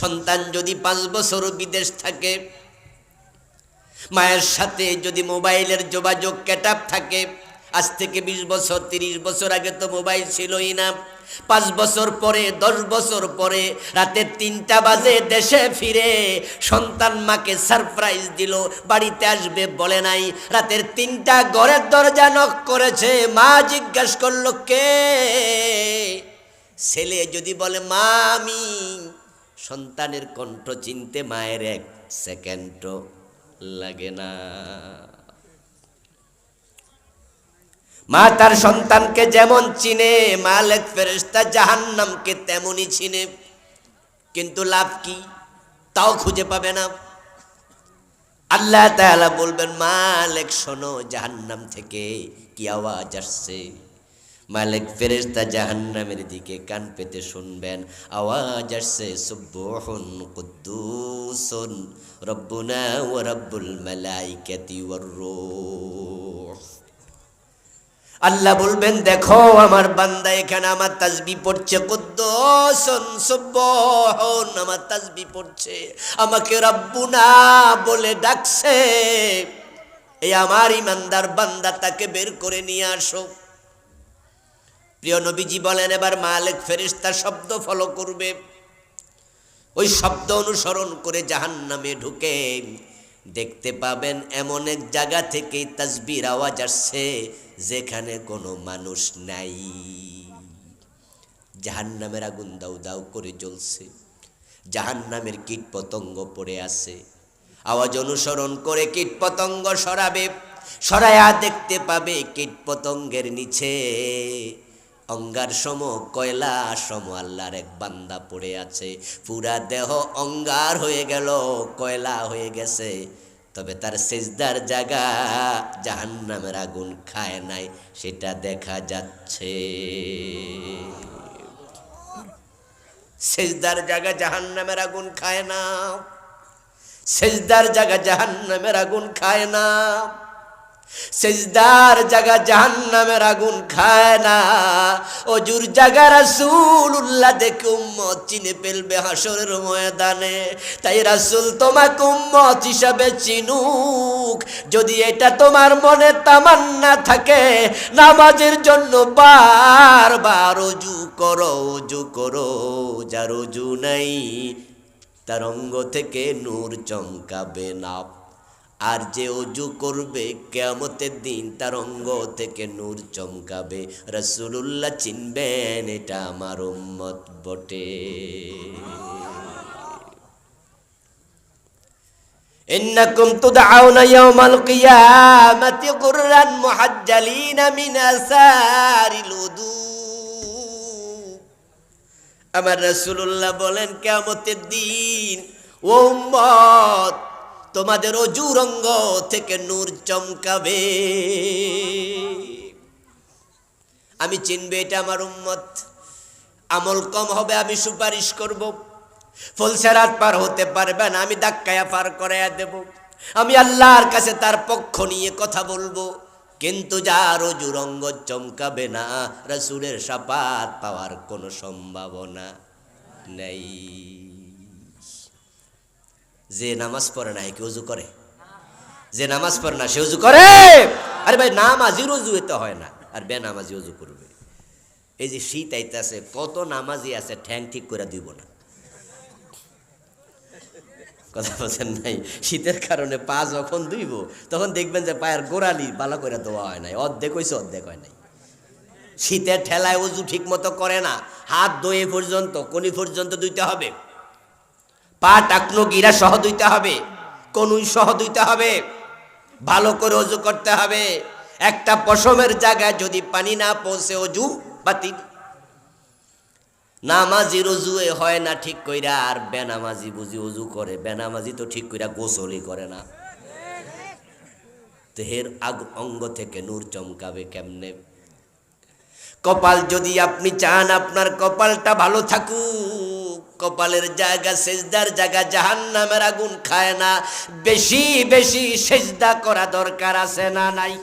সন্তান যদি পাঁচ বছর বিদেশ থাকে, মায়ের সাথে যদি মোবাইলের যোগাযোগ কেটাপ থাকে, আজ থেকে বিশ বছর, তিরিশ বছর আগে তো মোবাইল ছিলই না। পাঁচ বছর পরে, দশ বছর পরে রাতের তিনটা বাজে দেশে ফিরে, সন্তান মাকে সারপ্রাইজ দিল, বাড়িতে আসবে বলে নাই। রাতের তিনটা ঘরের দরজা নক করেছে, মা জিজ্ঞাস করল, কে? ছেলে যদি বলে মা আমি সন্তানের কণ্ঠ চিনতে মায়ের এক সেকেন্ডও লাগে না। মা তার সন্তানকে যেমন চিনে, মালেক ফেরেস্তা জাহান্নামকে তেমনই চিনে। কিন্তু লাভ কি? তাও খুঁজে পাবে না। আল্লাহ তাআলা বলবেন, মালেক, শোনো, জাহান্নাম থেকে কি আওয়াজ আসছে? মালিক ফেরেস্তা জাহান্নামের দিকে কান পেতে শুনবেন। আওয়াজ আসছে সুব্বহুন কুদ্দুসুন রব্বুনা ওয়া রব্বুল মালাইকাতি ওয়ার রূহ। আল্লাহ বলবেন, দেখো, আমার বান্দা এখানে আমার তাজবি পড়ছে, কুদ্দুসুন সুব্বহুন আমার তাজবি পড়ছে। আমাকে রব্বুনা বলে ডাকছে। এই আমার ইমানদার বান্দা তাকে বের করে নিয়ে আসো। প্রিয় নবীজি বলেন, এবার মালিক ফেরিস্তা শব্দ ফলো করবে। ওই শব্দ অনুসরণ করে জাহান নামে ঢুকে দেখতে পাবেন, এমন এক জায়গা থেকে তাসবির আওয়াজ আসছে যেখানে কোনো মানুষ নাই। জাহান নামের আগুন দাউ দাউ করে জ্বলছে জাহান নামের কীট পতঙ্গ পড়ে আছে। আওয়াজ অনুসরণ করে কীট পতঙ্গ সরাবে, সরায়া দেখতে পাবে কীট পতঙ্গের নিচে অঙ্গার সম, কয়লা সম, আল্লাহর এক বান্দা পড়ে আছে। পুরা দেহ অঙ্গার হয়ে গেল, কয়লা হয়ে গেছে। তবে তার সেজদার জায়গা জাহান্নামের আগুন খায় নাই, সেটা দেখা যাচ্ছে। সেজদার জায়গা জাহান্নামের আগুন খায় না। সেজদার জায়গা জাহান্নামের আগুন খায় না। সেজদার জায়গা জাহান্নামের আগুন খায় না। অজুর জায়গা রাসূলুল্লাহ দেখে উম্মত চিনে ফেলবে হাসরের ময়দানে। তাই রাসূল তোমাকে উম্মত হিসাবে চিনুক। যদি এটা তোমার মনে তামান্না থাকে, নামাজের জন্য বারবার অজু করো অজু করো, যার অজু নাই, তার অঙ্গ থেকে নূর চমকাবে না। আর যে অজু করবে কেয়ামতের দিন তার অঙ্গ থেকে নূর চমকাবে রসুল্লাহ চিনবেন এটা আমার উম্মত বটে إنكم تدعون يوم القيامة غرا محجلين من آثار الوضوء আমার রসুল্লাহ বলেন কেমতের দিন ও উম্মত তোমাদের অজুর অঙ্গ থেকে নূর চমকাবে। আমি চিনবে এটা আমার উম্মত। আমল কম হবে, আমি সুপারিশ করব। ফুলসেরাত পার হতে পারবে না, আমি ধাক্কায়া পার করাইয়া দেব। আমি আল্লাহর কাছে তার পক্ষ নিয়ে কথা বলব, কিন্তু যার অজুর অঙ্গ চমকাবে না, রসুলের সাপাত পাওয়ার কোনো সম্ভাবনা নেই। যে নামাজ পড়ে না কি উজু করে। যে নামাজ পড়ে না, সে উজু করে। আরে ভাই, নামাজি রুজু এতে হয় না, আর বে নামাজি উজু করবে। এই যে শীত আইতেছে, কত নামাজি আছে, ঠ্যাং ঠিক করে দিব না। কথা বলছেন নাই? শীতের কারণে পা যখন ধুইব, তখন দেখবেন যে পায়ের গোড়ালি ভালো করে দেওয়া হয় নাই। অর্ধেক হয়েছে অর্ধেক হয় নাই। শীতের ঠেলায় উজু ঠিক মতো করে না। হাত দয়ে পর্যন্ত কোনি পর্যন্ত ধুইতে হবে। পা টাকনো গিরা সহ ধুইতে হবে, কনুই সহ ধুইতে হবে, ভালো করে অজু করতে হবে। একটা পশমের জায়গায় যদি পানি না পৌঁছে অজু, বাতিল। নামাজি রজুয়ে হয় না ঠিক কইরা, আর বেনামাজি বুঝি অজু করে। বেনামাজি তো ঠিক কইরা গোসলই করে না। দেহের আগ অঙ্গ থেকে নূর চমকাবে কেমনে? কপাল যদি আপনি চান আপনার কপালটা ভালো থাকুক। কপালের জায়গা, সেজদার জায়গা জাহান নামের আগুন খায় না। বেশি বেশি সেজদা করা দরকার আছে না নাই?